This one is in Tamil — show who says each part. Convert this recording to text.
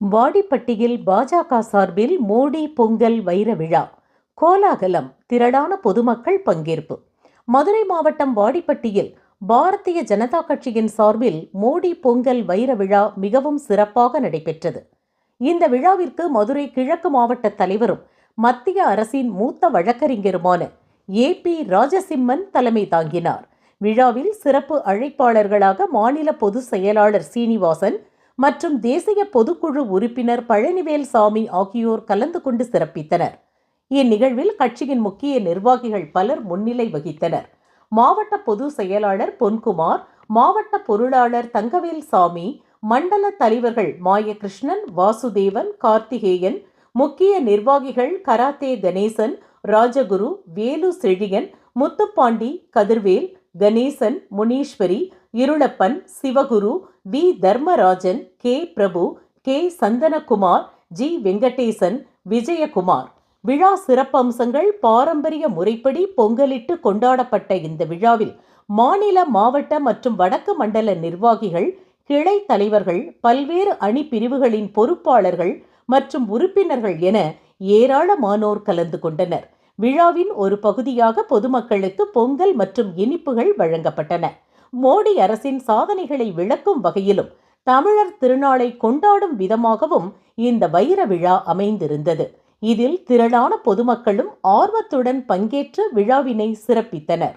Speaker 1: வாடிப்பட்டியில் பாஜக சார்பில் மோடி பொங்கல் வைர விழா. கோலாகலம் திரளான பொதுமக்கள் பங்கேற்பு. மதுரை மாவட்டம் வாடிப்பட்டியில் பாரதிய ஜனதா கட்சியின் சார்பில் மோடி பொங்கல் வைர விழா மிகவும் சிறப்பாக நடைபெற்றது. இந்த விழாவிற்கு மதுரை கிழக்கு மாவட்ட தலைவரும் மத்திய அரசின் மூத்த வழக்கறிஞருமான ஏ பி ராஜசிம்மன் தலைமை தாங்கினார். விழாவில் சிறப்பு அழைப்பாளர்களாக மாநில பொதுச் செயலாளர் சீனிவாசன் மற்றும் தேசிய பொதுக்குழு உறுப்பினர் பழனிவேல் சாமி ஆகியோர் கலந்து கொண்டு சிறப்பித்தனர். இந்நிகழ்வில் கட்சியின் முக்கிய நிர்வாகிகள் பலர் முன்னிலை வகித்தனர். மாவட்ட பொது செயலாளர் பொன்குமார் மாவட்ட பொருளாளர் தங்கவேல் சாமி மண்டல தலைவர்கள் மாயகிருஷ்ணன் வாசுதேவன் கார்த்திகேயன் முக்கிய நிர்வாகிகள் karate Ganesan Rajaguru Velu Chezhiyan Muthupandi Kathirvel Ganesan Muneeswari Irulappan Sivaguru V. Dharmarajan K. Prabhu K. Chandanakumar G. Venkatesan Vijayakumar. விழா சிறப்பம்சங்கள் பாரம்பரிய முறைப்படி பொங்கலிட்டு கொண்டாடப்பட்ட இந்த விழாவில் மாநில மாவட்ட மற்றும் வடக்கு மண்டல நிர்வாகிகள் கிளை தலைவர்கள் பல்வேறு அணி பிரிவுகளின் பொறுப்பாளர்கள் மற்றும் உறுப்பினர்கள் என ஏராளமானோர் கலந்து கொண்டனர். விழாவின் ஒரு பகுதியாக பொதுமக்களுக்கு பொங்கல் மற்றும் இனிப்புகள் வழங்கப்பட்டன. மோடி அரசின் சாதனைகளை விளக்கும் வகையிலும் தமிழர் திருநாளை கொண்டாடும் விதமாகவும் இந்த வைர விழா அமைந்திருந்தது. இதில் திரளான பொதுமக்களும் ஆர்வத்துடன் பங்கேற்று விழாவினை சிறப்பித்தனர்.